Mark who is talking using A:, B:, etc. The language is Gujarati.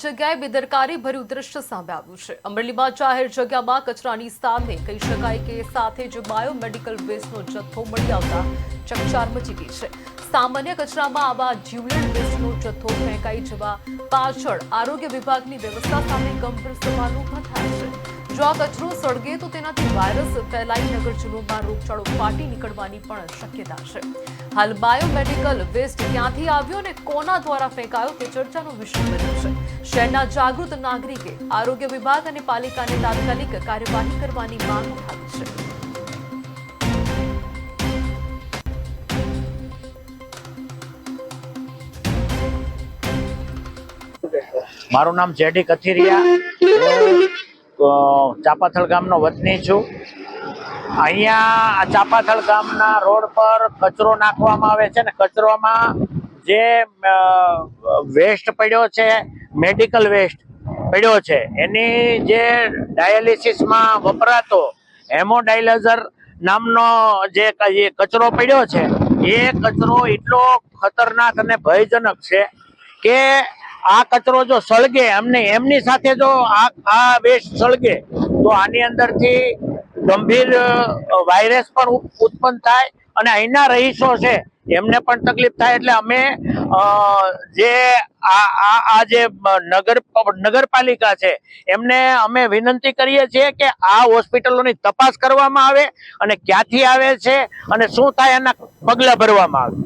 A: જગ્યાએ બેદરકારી ભર્યું દ્રશ્ય સામે આવ્યું છે. અમરેલીમાં જાહેર જગ્યામાં કચરાની સામે કહી શકાય કે સાથે જ બાયોમેડિકલ વેસ્ટનો જથ્થો મળી આવતા ચકચાર મચી ગઈ છે. સામાન્ય કચરામાં આવા જીવલેણ વેસ્ટનો જથ્થો ફેંકાઈ જવા પાછળ આરોગ્ય વિભાગની વ્યવસ્થા સામે ગંભીર સવાલો ઊભા થાય છે. જો આ કચરો સળગે તો તેનાથી વાયરસ ફેલાઈ નગરજનોમાં રોગચાળો ફાટી નીકળવાની પણ શક્યતા છે. હાલ બાયોમેડિકલ વેસ્ટ ક્યાંથી આવ્યો અને કોના દ્વારા ફેંકાયો તે ચર્ચાનો વિષય બન્યો છે. શહેરના જાગૃત નાગરિકે આરોગ્ય વિભાગ અને પાલિકાને તાત્કાલિક કાર્યવાહી કરવાની માંગ ઉઠાવી છે.
B: મારું નામ જેડી કથિરિયા. ચાપાથલ ગામનો વતની છું. અહીંયા ચાપાથલ ગામના રોડ પર કચરો નાખવામાં આવે છે ને કચરોમાં જે વેસ્ટ પડ્યો છે, મેડિકલ વેસ્ટ પડ્યો છે, એની જે ડાયાલિસિસમાં વપરાતો હેમોડાયલાઇઝર નામનો જે કચરો પડ્યો છે, એ કચરો એટલો ખતરનાક અને ભયજનક છે કે આ કચરો જો સળગે એમને એમની સાથે જો આ આ વેસ્ટ સળગે, તો આની અંદરથી ગંભીર વાયરસ પણ ઉત્પન્ન થાય અને અહીંના રહીશો છે, એમને પણ તકલીફ થાય. એટલે અમે જે આ જે નગર નગરપાલિકા છે, એમને અમે વિનંતી કરીએ છીએ કે આ હોસ્પિટલોની તપાસ કરવામાં આવે અને ક્યાંથી આવે છે અને શું થાય એના પગલાં ભરવામાં આવે.